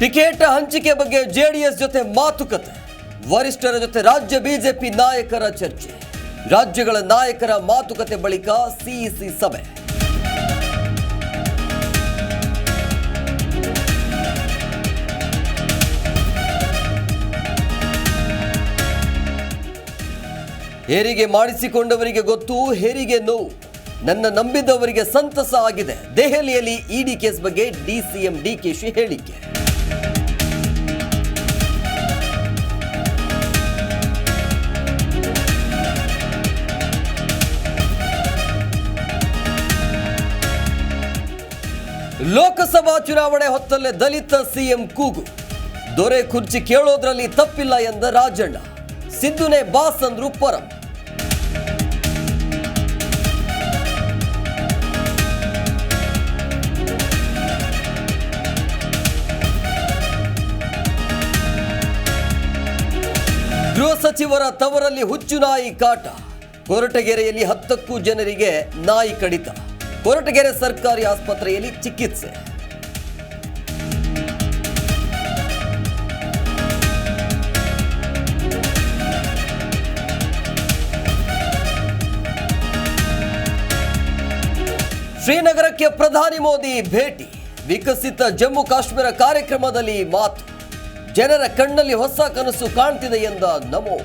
Ticket ಹಂಚಿಕೆ ಬಗ್ಗೆ JDS ಜೊತೆ ಮಾತುಕತೆ. ವರಿಷ್ಠರ ಜೊತೆ ರಾಜ್ಯ ಬಿಜೆಪಿ ನಾಯಕರ ಚರ್ಚೆ. ರಾಜ್ಯಗಳ ನಾಯಕರ ಮಾತುಕತೆ ಬಳಿಕ ಸಿಇಸಿ ಸಭೆ. ಹೆರಿಗೆ ಮಾಡಿಸಿಕೊಂಡವರಿಗೆ ಗೊತ್ತು, ಹೆರಿಗೆ ನೋವು. ನನ್ನ ನಂಬಿದವರಿಗೆ ಸಂತಸ ಆಗಿದೆ. ದೆಹಲಿಯಲ್ಲಿ ಇಡಿ ಕೇಸ್ ಬಗ್ಗೆ ಡಿಸಿಎಂ ಡಿಕೆಶಿ ಹೇಳಿಕೆ. ಲೋಕಸಭಾ ಚುನಾವಣೆ ಹೊತ್ತಲ್ಲೇ ದಲಿತ ಸಿಎಂ ಕೂಗು. ದೊರೆ ಕುರ್ಚಿ ಕೇಳೋದ್ರಲ್ಲಿ ತಪ್ಪಿಲ್ಲ ಎಂದ ರಾಜಣ್ಣ. ಸಿದ್ದುನೇ ಬಾಸ್ ಅಂದ್ರು ಪರಂ. ಗೃಹ ಸಚಿವರ ತವರಲ್ಲಿ ಹುಚ್ಚು ನಾಯಿ ಕಾಟ. ಕೊರಟಗೆರೆಯಲ್ಲಿ ಹತ್ತಕ್ಕೂ ಜನರಿಗೆ ನಾಯಿ ಕಡಿತ. ಕೊರಟಗೆರೆ ಸರ್ಕಾರಿ ಆಸ್ಪತ್ರೆಯಲ್ಲಿ ಚಿಕಿತ್ಸೆ. ಶ್ರೀನಗರಕ್ಕೆ ಪ್ರಧಾನಿ ಮೋದಿ ಭೇಟಿ. ವಿಕಸಿತ ಜಮ್ಮು ಕಾಶ್ಮೀರ ಕಾರ್ಯಕ್ರಮದಲ್ಲಿ ಮಾತು. ಜನರ ಕಣ್ಣಲ್ಲಿ ಹೊಸ ಕನಸು ಕಾಣ್ತಿದೆ ಎಂದ ನಮೋ